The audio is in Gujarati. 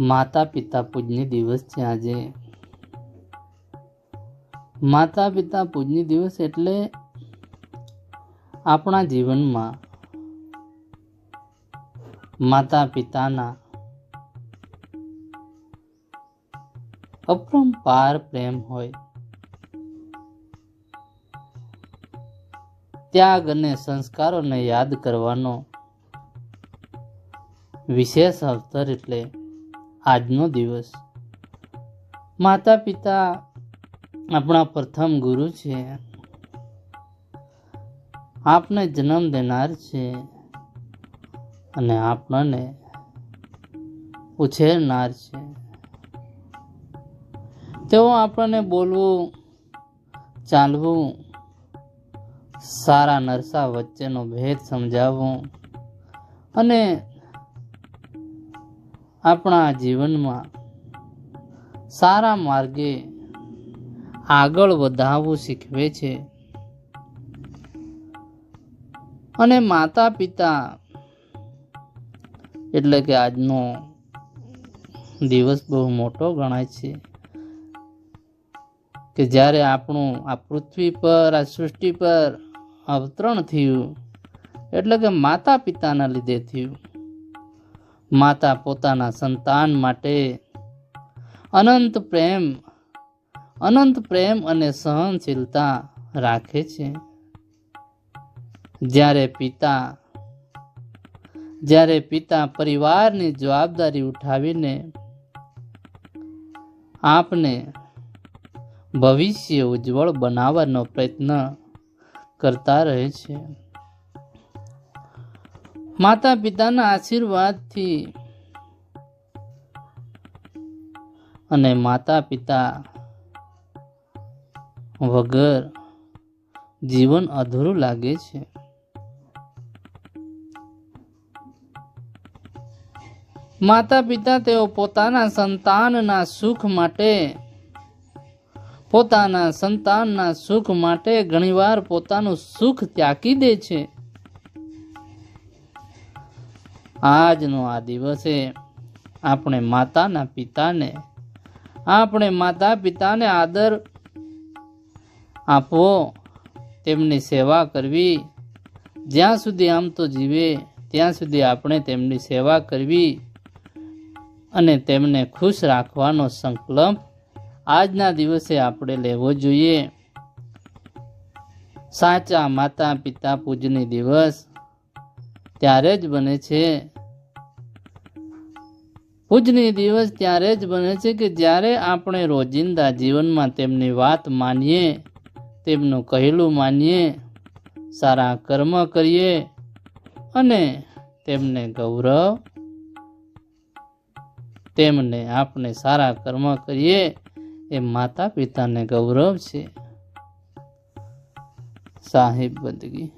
માતા પિતા પૂજની દિવસ છે આજે. માતા પિતા પૂજની દિવસ એટલે આપણા જીવનમાં માતા પિતાના અપરંપાર પ્રેમ હોય. ત્યાગ અને સંસ્કારોને યાદ કરવાનો વિશેષ અવસર એટલે આજનો દિવસ. માતા પિતા આપણા પ્રથમ ગુરુ છે. આપને જન્મ દેનાર છે અને આપણને ઉછેરનાર છે. તેઓ આપણને બોલવું, ચાલવું, સારા નરસા વચ્ચેનો ભેદ સમજાવવું અને આપણા જીવનમાં સારા માર્ગે આગળ વધાવવું શીખવે છે. અને માતા પિતા એટલે કે આજનો દિવસ બહુ મોટો ગણાય છે કે જ્યારે આપણું આ પૃથ્વી પર, આ સૃષ્ટિ પર અવતરણ થયું, એટલે કે માતા પિતાના લીધે થયું માતા પોતાના સંતાન માટે અનંત પ્રેમ અનંત પ્રેમ અને સહનશીલતા રાખે છે. જ્યારે પિતા જ્યારે પિતા પરિવારની જવાબદારી ઉઠાવીને આપને ભવિષ્ય ઉજ્જવળ બનાવવાનો પ્રયત્ન કરતા રહે છે. માતા પિતાના આશીર્વાદથી અને માતા પિતા વગર જીવન અધૂરું લાગે છે. માતા પિતા તેઓ પોતાના સંતાનના સુખ માટે, પોતાના સંતાનના સુખ માટે ઘણીવાર પોતાનું સુખ ત્યાગી દે છે. આજનો આ દિવસે આપણે માતાના પિતાને, આપણે માતા પિતાને આદર આપવો તેમની સેવા કરવી. જ્યાં સુધી આમ તો જીવે, ત્યાં સુધી આપણે તેમની સેવા કરવી અને તેમને ખુશ રાખવાનો સંકલ્પ આજના દિવસે આપણે લેવો જોઈએ. સાચા માતા પિતા પૂજની દિવસ ત્યારે જ બને છે. પૂજની દિવસ ત્યારે જ બને છે કે જ્યારે આપણે રોજિંદા જીવનમાં તેમની વાત માનીએ, તેમનું કહેલું માનીએ, સારા કર્મ કરીએ અને તેમને ગૌરવ, તેમને આપણે સારા કર્મ કરીએ એ માતા પિતાને ગૌરવ છે. સાહેબ બંદગી.